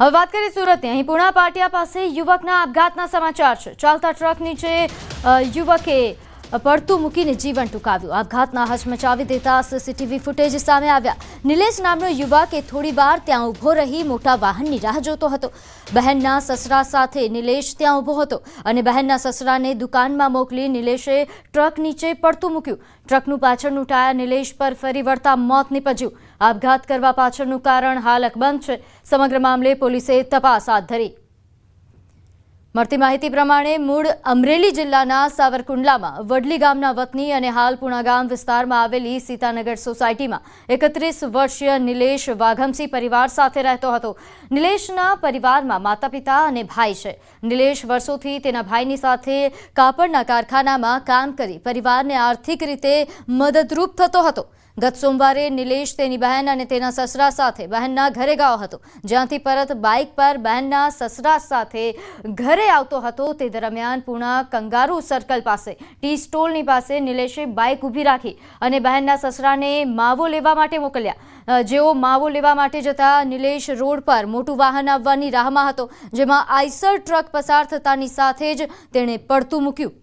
હવે વાત કરીએ સુરતની. અહીં પુણા પાટિયા પાસે યુવકના આપઘાતના સમાચાર છે. ચાલતા ટ્રક નીચે યુવકે પડતું મૂકીને જીવન ટૂંકાવ્યું. આપઘાતના હચમચાવી દેતા સીસીટીવી ફૂટેજ સામે આવ્યા. નિલેશ નામનો યુવક થોડી વાર ત્યાં ઊભો રહી મોટા વાહનની રાહ જોતો હતો. બહેનના સસરા સાથે નિલેશ ત્યાં ઊભો હતો અને બહેનના સસરાને દુકાનમાં મોકલી નિલેશે ટ્રક નીચે પડતું મૂક્યું. ટ્રકનું પાછળનું ટાયર નિલેશ પર ફરી વળતા મોત નીપજ્યું. આપઘાત કરવા પાછળનું કારણ હાલ અકબંધ છે. સમગ્ર મામલે પોલીસે તપાસ હાથ ધરી. મળતી માહિતી પ્રમાણે મૂળ અમરેલી જિલ્લાના સાવરકુંડલામાં વડલી ગામના વતની અને હાલ પુણા ગામ વિસ્તારમાં આવેલી સીતાનગર સોસાયટીમાં એકત્રીસ વર્ષીય નિલેશ વાઘમસી પરિવાર સાથે રહેતો હતો. નિલેશના પરિવારમાં માતા પિતા અને ભાઈ છે. નિલેશ વર્ષોથી તેના ભાઈની સાથે કાપડના કારખાનામાં કામ કરી પરિવારને આર્થિક રીતે મદદરૂપ થતો હતો. ગત સોમવારે નિલેશ, તેની બહેન અને તેના સસરા સાથે બહેનના ઘરે ગયો હતો, જ્યાંથી પરત બાઇક પર બહેનના સસરા સાથે ઘરે આવતો હતો. તે દરમિયાન પૂણા કંગારુ સર્કલ પાસે, ટી સ્ટોલની પાસે નિલેશે બાઇક ઊભી રાખી અને બહેનના સસરાને માવો લેવા માટે મોકલ્યા. જેઓ માવો લેવા માટે જતા નિલેશ રોડ પર મોટું વાહન આવવાની રાહમાં હતો, જેમાં આઈસર ટ્રક પસાર થતાની સાથે જ તેણે પડતું મૂક્યું.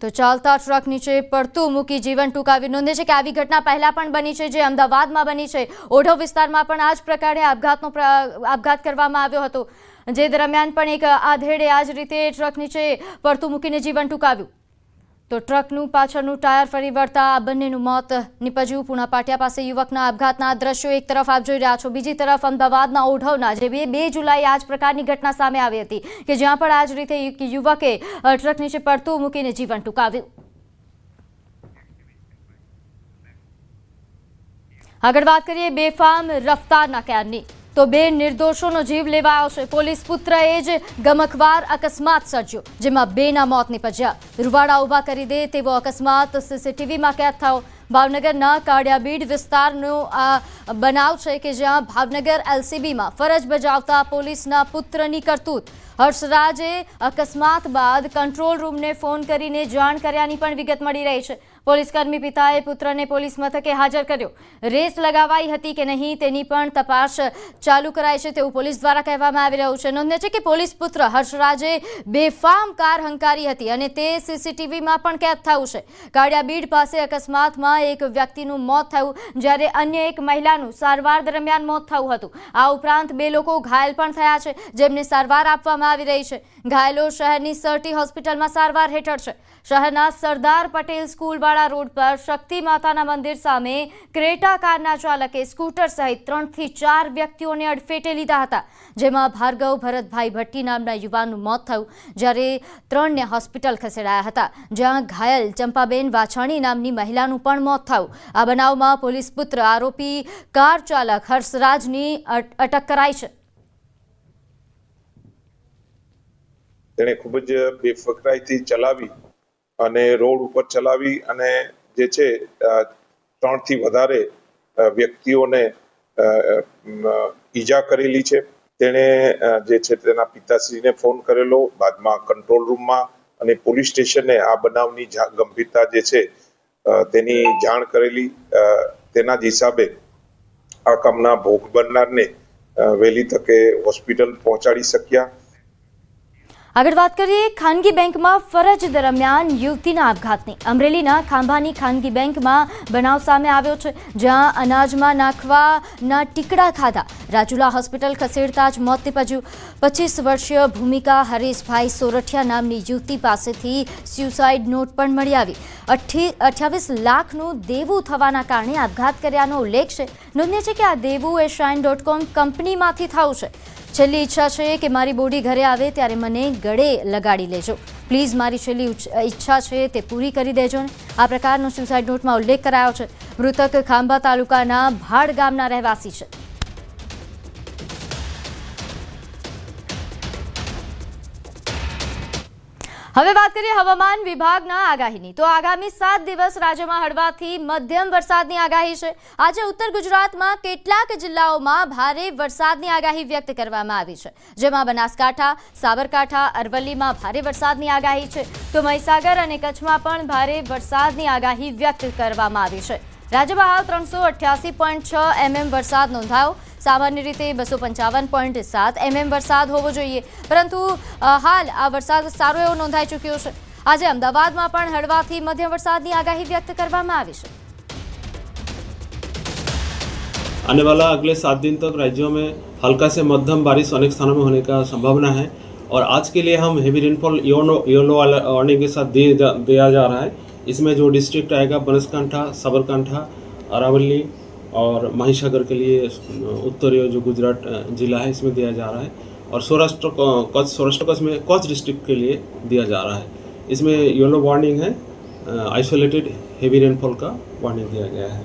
તો ચાલતા ટ્રક નીચે પડતું મૂકી જીવન ટૂંકાવી નોંધે છે કે આવી ઘટના પહેલા પણ બની છે, જે અમદાવાદમાં બની છે. ઓઢવ વિસ્તારમાં પણ આ જ પ્રકારે આપઘાતનો આપઘાત કરવામાં આવ્યો હતો. જે દરમિયાન પણ એક આધેડે આ જ રીતે ટ્રક નીચે પડતું મૂકીને જીવન ટૂંકાવ્યું. તો ટ્રકનું પાછળનું ટાયર ફરી વળતા આ બંનેનું મોત નીપજ્યું. પુણા પાટિયા પાસે યુવકના આપઘાતના દ્રશ્યો એક તરફ આપ જોઈ રહ્યા છો. બીજી તરફ અમદાવાદના ઓઢવના, જે બે બે જુલાઈ આ જ પ્રકારની ઘટના સામે આવી હતી, કે જ્યાં પણ આ જ રીતે યુવકે ટ્રક નીચે પડતું મૂકીને જીવન ટૂંકાવ્યું. આગળ વાત કરીએ બેફામ રફતારના કેરની. તો બે નિર્દોષોનો જીવ લેવાયો છે પોલીસ પુત્રએ જ ગમકવાર અકસ્માત સર્જ્યો, જેમાં બેના મોત નીપજ્યા. રૂવાડા ઊભા કરી દે તેવો અકસ્માત સીસીટીવીમાં કેદ થયો. ભાવનગરના કાળિયાબીડ વિસ્તારનો આ બનાવ છે કે જ્યાં ભાવનગર એલસીબીમાં ફરજ બજાવતા પોલીસના પુત્રની કરતૂત. હર્ષરાજે અકસ્માત બાદ કંટ્રોલ રૂમને ફોન કરીને જાણ કર્યાની પણ વિગત મળી રહી છે. પોલીસકર્મી પિતાએ પુત્રને પોલીસ મથકે હાજર કર્યો. રેસ લગાવાઈ હતી કે નહીં તેની પણ તપાસ ચાલુ કરાઈ છે તેવું પોલીસ દ્વારા કહેવામાં આવી રહ્યું છે. નોંધ્ય છે કે પોલીસ પુત્ર હર્ષરાજે બેફામ કાર હંકારી હતી અને તે સીસીટીવીમાં પણ કેદ થયું છે. કાળિયાબીડ પાસે અકસ્માતમાં એક વ્યક્તિનું મોત થયું જ્યારે અન્ય એક મહિલાનું સારવાર દરમિયાન મોત થયું હતું. આ ઉપરાંત બે લોકો ઘાયલ પણ થયા છે, જેમને સારવાર આપવામાં આવી રહી છે. ઘાયલો શહેરની સરટી હોસ્પિટલમાં સારવાર હેઠળ છે. શહેરના સરદાર પટેલ સ્કૂલવાળા રોડ પર શક્તિ માતાના મંદિર સામે ક્રેટા કારના ચાલકે સ્કૂટર સહિત ત્રણથી ચાર વ્યક્તિઓને અડફેટે લીધા હતા. જેમાં ભાર્ગવ ભરતભાઈ ભટ્ટી નામના યુવાનનું મોત થયું, જ્યારે ત્રણને હોસ્પિટલ ખસેડાયા હતા. જ્યાં ઘાયલ ચંપાબેન વાછાણી નામની મહિલાનું પણ મોત થયું. આ બનાવમાં પોલીસ પુત્ર આરોપી કાર ચાલક હર્ષરાજની અટ- અટક કરાઈ છે. તેણે ખૂબ જ બેફકરાઈથી ચલાવી અને રોડ ઉપર ચલાવી અને જે છે ત્રણથી વધારે વ્યક્તિઓને ઈજા કરેલી છે. તેણે જે છે, તેના પિતાશ્રીને ફોન કરેલો. બાદમાં કંટ્રોલ રૂમમાં અને પોલીસ સ્ટેશને આ બનાવની ગંભીરતા જે છે તેની જાણ કરેલી. તેના જ હિસાબે આ કામના ભોગ બનનારને વહેલી તકે હોસ્પિટલ પહોંચાડી શક્યા. આગળ વાત કરીએ, ખાનગી બેંકમાં ફરજ દરમિયાન યુવતીના આપઘાતની. અમરેલીના ખાંભાની ખાનગી બેંકમાં બનાવ સામે આવ્યો છે, જ્યાં અનાજમાં નાખવાના ટીકડા ખાધા. રાજુલા હોસ્પિટલ ખસેડતા જ મોત નીપજ્યું. પચીસ વર્ષીય ભૂમિકા હરીશભાઈ સોરઠિયા નામની યુવતી પાસેથી સ્યુસાઇડ નોટ પણ મળી આવી. અઠ્ઠી, અઠ્યાવીસ લાખનું દેવું થવાના કારણે આપઘાત કર્યાનો ઉલ્લેખ છે. નોંધનીય છે કે આ દેવું એ શાઇન ડોટ કોમ કંપનીમાંથી થયું છે. છેલ્લી ઈચ્છા છે કે મારી બોડી ઘરે આવે ત્યારે મને ગળે લગાડી લેજો. પ્લીઝ મારી છેલ્લી ઈચ્છા છે તે પૂરી કરી દેજો ને. આ પ્રકારનો સુસાઇડ નોટમાં ઉલ્લેખ કરાયો છે. મૃતક ખાંભા તાલુકાના ભાડ ગામના રહેવાસી છે. હવે વાત કરીએ હવામાન વિભાગના આગાહીની. તો આગામી સાત દિવસ રાજ્યમાં હળવાથી મધ્યમ વરસાદની આગાહી છે. આજે ઉત્તર ગુજરાતમાં કેટલાક જિલ્લાઓમાં ભારે વરસાદની આગાહી વ્યક્ત કરવામાં આવી છે. જેમાં બનાસકાંઠા, સાબરકાંઠા, અરવલ્લીમાં ભારે વરસાદની આગાહી છે. તો મહીસાગર અને કચ્છમાં પણ ભારે વરસાદની આગાહી વ્યક્ત કરવામાં આવી છે. રાજ્યમાં હાલ ત્રણસો અઠ્યાસી પોઈન્ટ છ એમએમ વરસાદ નોંધાયો. સામાન્ય રીતે બસો પંચાવન પોઈન્ટ સાત એમએમ વરસાદ હોવો જોઈએ પરંતુ અ, હાલ આ વરસાદ સારો એવો નોંધાઈ ચૂક્યો છે આજે અમદાવાદમાં પણ હળવાથી મધ્યમ વરસાદની આગાહી વ્યક્ત કરવામાં આવી છે आने वाला अगले सात दिन तक राज्यों में हल्का से मध्यम बारिश अनेक स्थानों में होने का संभावना है और आज के लिए हम heavy rainfall YONO YONO warning के साथ दिए जा, दिया जा रहा है इसमें जो डिस्ट्रिक्ट आएगा बनासकांठा साबरकांठा अरावली और महिसागर के लिए उत्तरीय जो गुजरात जिला है, इसमें दिया जा रहा है। और सौराष्ट्र कच्छ सौराष्ट्र कच्छ में कच्छ डिस्ट्रिक्ट के लिए दिया जा रहा है। इसमें येलो वार्निंग है आइसोलेटेड हेवी रेनफॉल का वार्निंग दिया गया है।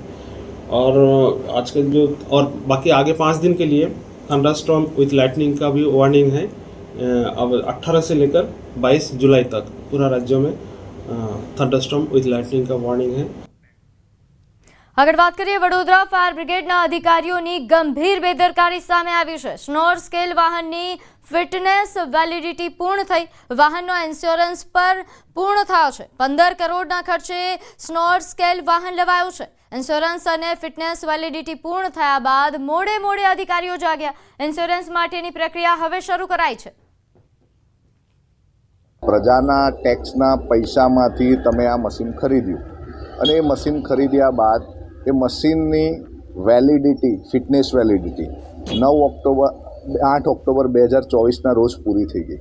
और आज के जो, और बाकी आगे पाँच दिन के लिए थंडरस्टॉर्म विथ लाइटनिंग का भी वार्निंग है। अब 18 से लेकर 22 जुलाई तक पूरा राज्यों में थंडरस्टॉर्म विथ लाइटनिंग का वार्निंग है। આગળ વાત કરીએ વડોદરા ફાયર બ્રિગેડના અધિકારીઓની ગંભીર બેદરકારી સામે આવી છે. સ્નોર સ્કેલ વાહનની ફિટનેસ વેલિડિટી પૂર્ણ થઈ. વાહનનો ઇન્સ્યોરન્સ પર પૂર્ણ થયો છે. પંદર કરોડના ખર્ચે સ્નોર સ્કેલ વાહન લેવાયું છે. ઇન્સ્યોરન્સ અને ફિટનેસ વેલિડિટી પૂર્ણ થયા બાદ મોડે મોડે અધિકારીઓ જાગ્યા. ઇન્સ્યોરન્સ માટેની પ્રક્રિયા હવે શરૂ કરાઈ છે. પ્રજાના ટેક્સના પૈસામાંથી તમે આ મશીન ખરીદ્યું. અને એ મશીન ખરીદ્યા બાદ એ મશીનની વેલિડિટી ફિટનેસ વેલિડિટી નવ ઓક્ટોબર, આઠ ઓક્ટોબર બે હજાર ચોવીસના રોજ પૂરી થઈ ગઈ.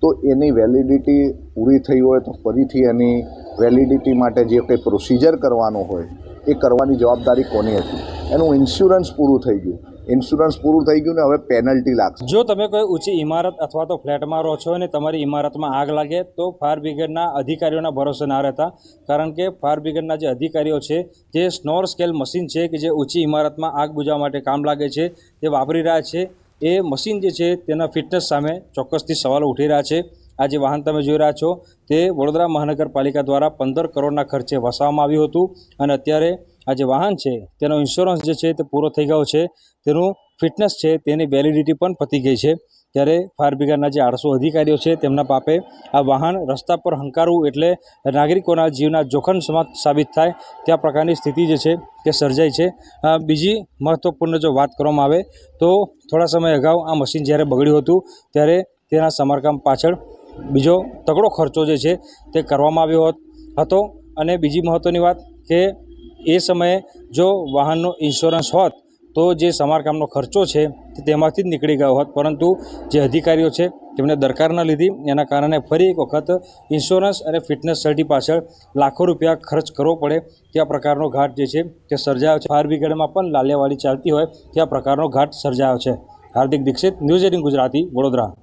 તો એની વેલિડિટી પૂરી થઈ હોય તો ફરીથી એની વેલિડિટી માટે જે કંઈ પ્રોસિજર કરવાનો હોય એ કરવાની જવાબદારી કોની હતી? એનું ઇન્સ્યોરન્સ પૂરું થઈ ગયું. ઇન્સ્યોરન્સ પૂરું થઈ ગયું ને હવે પેનલ્ટી લાગશે. જો તમે કોઈ ઊંચી ઇમારત અથવા તો ફ્લેટમાં રહો છો અને તમારી ઇમારતમાં આગ લાગે, તો ફાયર બ્રિગેડના અધિકારીઓના ભરોસે ના રહેતા. કારણ કે ફાયર બ્રિગેડના જે અધિકારીઓ છે જે સ્નોર સ્કેલ મશીન છે કે જે ઊંચી ઇમારતમાં આગ બુઝાવવા માટે કામ લાગે છે, તે વાપરી રહ્યા છે. એ મશીન જે છે, તેના ફિટનેસ સામે ચોક્કસથી સવાલો ઉઠી રહ્યા છે. આ જે વાહન તમે જોઈ રહ્યા છો, તે વડોદરા મહાનગરપાલિકા દ્વારા પંદર કરોડના ખર્ચે વસાવવામાં આવ્યું હતું. અને અત્યારે આ જે વાહન છે, તેનો ઇન્સ્યોરન્સ જે છે, તે પૂરો થઈ ગયો છે. તેનું ફિટનેસ છે, તેની વેલિડિટી પણ પતી ગઈ છે. ત્યારે ફાયર બ્રિગેડના જે આઠસો અધિકારીઓ છે, તેમના પાપે આ વાહન રસ્તા પર હંકારવું એટલે નાગરિકોના જીવના જોખમ સાબિત થાય, ત્યાં પ્રકારની સ્થિતિ જે છે, તે સર્જાઈ છે. બીજી મહત્ત્વપૂર્ણ જો વાત કરવામાં આવે, તો થોડા સમય અગાઉ આ મશીન જ્યારે બગડ્યું હતું, ત્યારે તેના સમારકામ પાછળ બીજો તગડો ખર્ચો જે છે તે કરવામાં આવ્યો હત- અને બીજી મહત્ત્વની વાત કે એ સમયે જો વાહનનો ઇન્સ્યોરન્સ હોત, તો જે સમારકામનો ખર્ચો છે તે તેમાંથી જ નીકળી ગયો હોત. પરંતુ જે અધિકારીઓ છે તેમણે દરકાર ન લીધી. એના કારણે ફરી એક વખત ઇન્સ્યોરન્સ અને ફિટનેસ સર્ટી પાછળ લાખો રૂપિયા ખર્ચ કરવો પડે. ત્યાં પ્રકારનો ઘાટ જે છે તે સર્જાયો છે. ફાયર બ્રિગેડમાં પણ લાલિયાવાડી ચાલતી હોય, ત્યાં પ્રકારનો ઘાટ સર્જાયો છે. Hardik Dixit, news eighteen Gujarati, Vadodara.